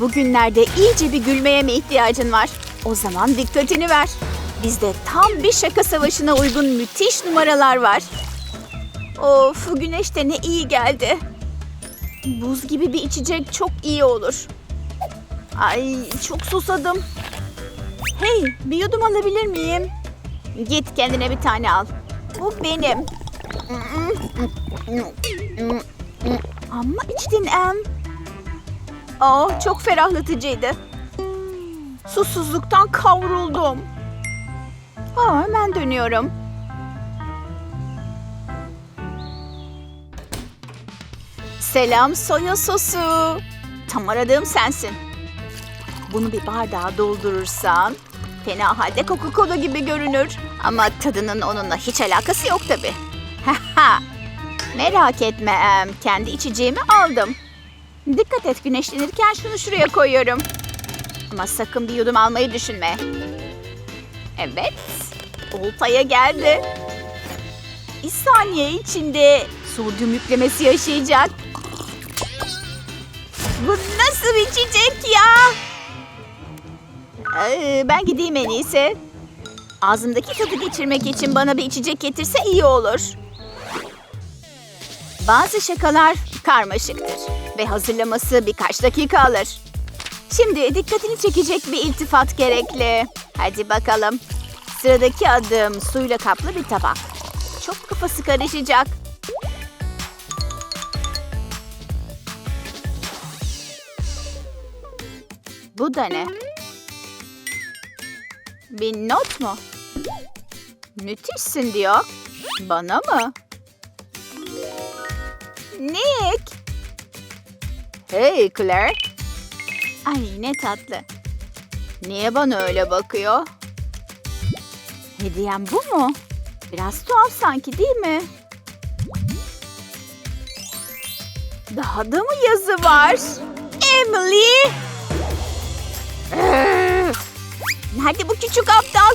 Bugünlerde iyice bir gülmeye mi ihtiyacın var? O zaman dikkatini ver. Bizde tam bir şaka savaşına uygun müthiş numaralar var. Of güneş de ne iyi geldi. Buz gibi bir içecek çok iyi olur. Ay çok susadım. Hey bir yudum alabilir miyim? Git kendine bir tane al. Bu benim. Ama içtin Em. Aa, çok ferahlatıcıydı. Susuzluktan kavruldum. Aa, hemen dönüyorum. Selam soya sosu. Tam aradığım sensin. Bunu bir bardağa doldurursan fena halde Coca-Cola gibi görünür. Ama tadının onunla hiç alakası yok tabii. Merak etme. Kendi içeceğimi aldım. Dikkat et güneşlenirken şunu şuraya koyuyorum. Ama sakın bir yudum almayı düşünme. Evet. Oltaya geldi. Bir saniye içinde sodyum yüklemesi yaşayacak. Bu nasıl bir içecek ya? Ee, ben gideyim en iyisi. Ağzımdaki tadı geçirmek için bana bir içecek getirse iyi olur. Bazı şakalar karmaşıktır ve hazırlaması birkaç dakika alır. Şimdi dikkatini çekecek bir iltifat gerekli. Hadi bakalım. Sıradaki adım suyla kaplı bir tabak. Çok kafası karışacak. Bu da ne? Bir not mu? Müthişsin diyor. Bana mı? Nick. Hey Claire. Ay ne tatlı. Niye bana öyle bakıyor? Hediyem bu mu? Biraz tuhaf sanki değil mi? Daha da mı yazı var? Emily! Nerede bu küçük aptal?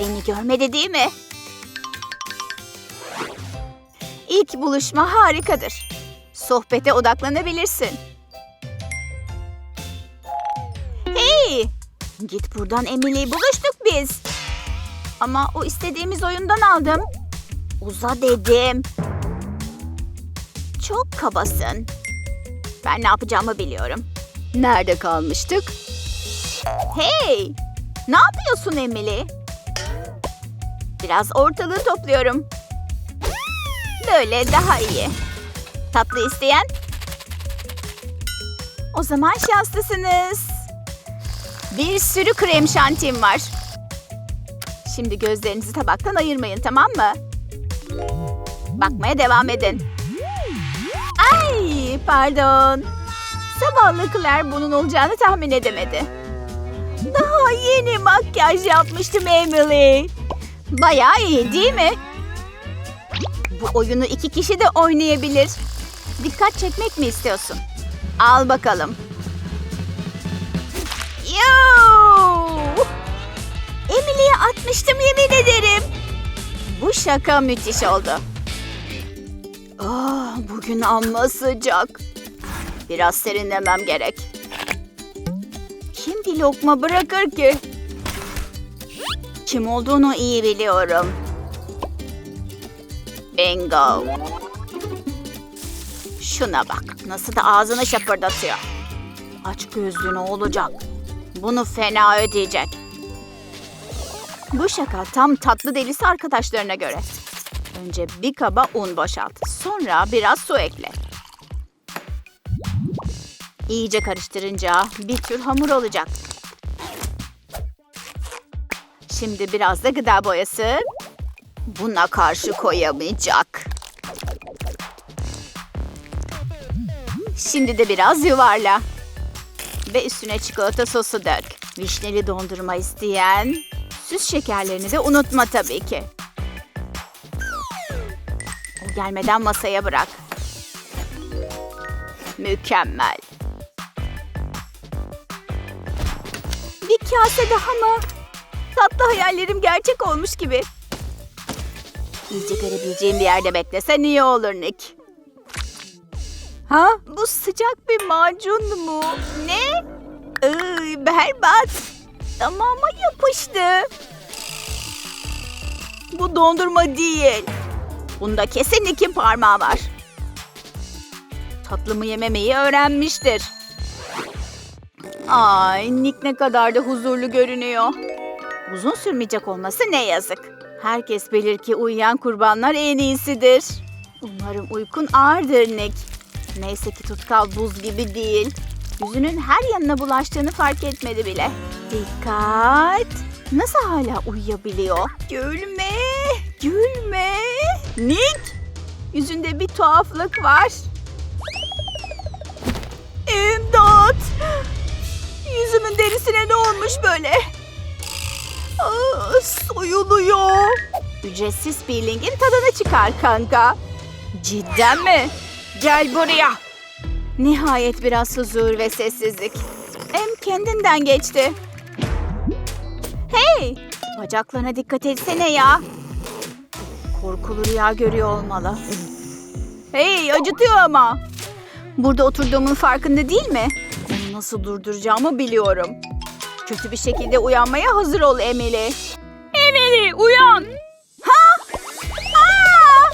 Beni görmedi değil mi? İlk buluşma harikadır. Sohbete odaklanabilirsin. Hey! Git buradan Emily. Buluştuk biz. Ama o istediğimiz oyundan aldım. Uza dedim. Çok kabasın. Ben ne yapacağımı biliyorum. Nerede kalmıştık? Hey! Ne yapıyorsun Emily? Biraz ortalığı topluyorum. Böyle daha iyi. Tatlı isteyen? O zaman şanslısınız. Bir sürü krem şantim var. Şimdi gözlerinizi tabaktan ayırmayın tamam mı? Bakmaya devam edin. Ay pardon. Zavallı bunun olacağını tahmin edemedi. Daha yeni makyaj yapmıştım Emily. Bayağı iyi değil mi? Bu oyunu iki kişi de oynayabilir. Dikkat çekmek mi istiyorsun? Al bakalım. Yoo! Emily'ye atmıştım yemin ederim. Bu şaka müthiş oldu. Ah, bugün amma sıcak. Biraz serinlemem gerek. Kim bir lokma bırakır ki? Kim olduğunu iyi biliyorum. Bingo. Şuna bak. Nasıl da ağzını şapırdatıyor. Aç gözlü ne olacak? Bunu fena ödeyecek. Bu şaka tam tatlı delisi arkadaşlarına göre. Önce bir kaba un boşalt. Sonra biraz su ekle. İyice karıştırınca bir tür hamur olacak. Şimdi biraz da gıda boyası. Buna karşı koyamayacak. Şimdi de biraz yuvarla. Ve üstüne çikolata sosu dök. Vişneli dondurma isteyen süs şekerlerini de unutma tabii ki. O gelmeden masaya bırak. Mükemmel. Bir kase daha mı? Tatlı hayallerim gerçek olmuş gibi. İyice görebileceğim bir yerde beklesen iyi olur Nick. Ha? Bu sıcak bir macun mu? Ne? Iy, berbat. Tamama yapıştı. Bu dondurma değil. Bunda kesin iki parmağı var. Tatlımı yememeyi öğrenmiştir. Ay Nick ne kadar da huzurlu görünüyor. Uzun sürmeyecek olması ne yazık. Herkes bilir ki uyuyan kurbanlar en iyisidir. Umarım uykun ağırdır Nick. Neyse ki tutkal buz gibi değil. Yüzünün her yanına bulaştığını fark etmedi bile. Dikkat! Nasıl hala uyuyabiliyor? Gülme! Gülme! Nick! Yüzünde bir tuhaflık var. İmdat! Yüzümün derisine ne olmuş böyle? Aa, soyuluyor. Ücretsiz peelingin tadını çıkar kanka. Cidden mi? Gel buraya. Nihayet biraz huzur ve sessizlik. Em kendinden geçti. Hey! Bacaklarına dikkat etsene ya. Korkulu rüya görüyor olmalı. Hey acıtıyor ama. Burada oturduğumun farkında değil mi? Onu nasıl durduracağımı biliyorum. Kötü bir şekilde uyanmaya hazır ol Emily. Emily uyan. Ha? Aa!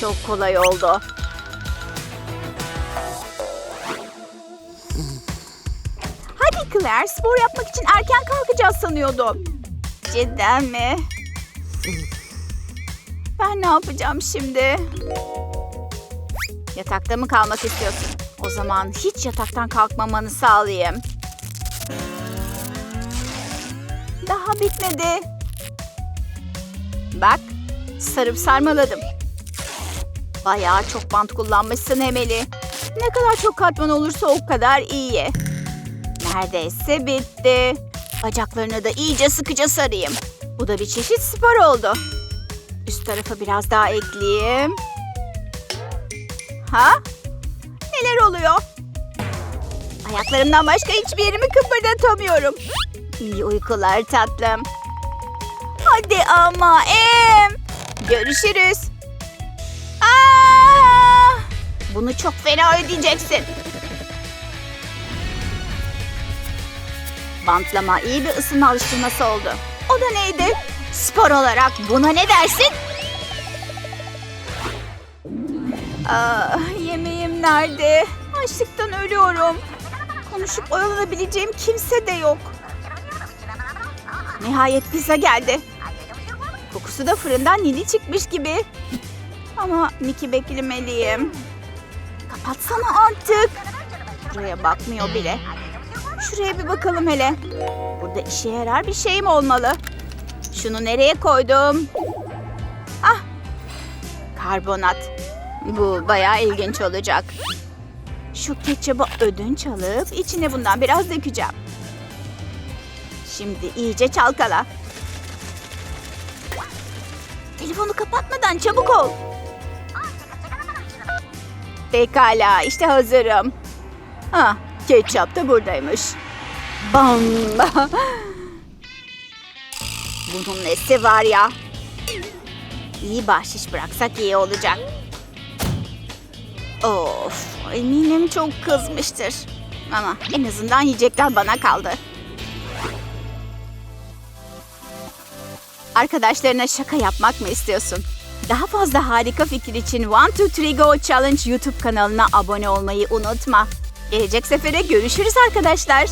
Çok kolay oldu. Hadi Claire spor yapmak için erken kalkacağız sanıyordum. Cidden mi? Ben ne yapacağım şimdi? Yatakta mı kalmak istiyorsun? O zaman hiç yataktan kalkmamanı sağlayayım. Daha bitmedi. Bak, sarıp sarmaladım. Bayağı çok bant kullanmışsın Emeli. Ne kadar çok katman olursa o kadar iyi. Neredeyse bitti. Bacaklarını da iyice sıkıca sarayım. Bu da bir çeşit spor oldu. Üst tarafa biraz daha ekleyeyim. Ha? Neler oluyor? Ayaklarımdan başka hiçbir yerimi kıpırdatamıyorum. İyi uykular tatlım. Hadi ama em. Görüşürüz. Aa! Bunu çok fena ödeyeceksin. Bantlama iyi bir ısınma alıştırması oldu. O da neydi? Spor olarak buna ne dersin? Aa, yemeğim nerede? Açlıktan ölüyorum. Konuşup oyalanabileceğim kimse de yok. Nihayet pizza geldi. Kokusu da fırından yeni çıkmış gibi. Ama Nick'i beklemeliyim. Kapatsana artık. Buraya bakmıyor bile. Şuraya bir bakalım hele. Burada işe yarar bir şeyim olmalı. Şunu nereye koydum? Ah! Karbonat. Bu bayağı ilginç olacak. Şu ketçabı ödünç alıp içine bundan biraz dökeceğim. Şimdi iyice çalkala. Telefonu kapatmadan çabuk ol. Pekala işte hazırım. Ah, ketçap da buradaymış. Bam! Bunun nesi var ya? İyi bahşiş bıraksak iyi olacak. Of, eminim çok kızmıştır. Ama en azından yiyecekler bana kaldı. Arkadaşlarına şaka yapmak mı istiyorsun? Daha fazla harika fikir için One Two Three Go Challenge YouTube kanalına abone olmayı unutma. Gelecek sefere görüşürüz arkadaşlar.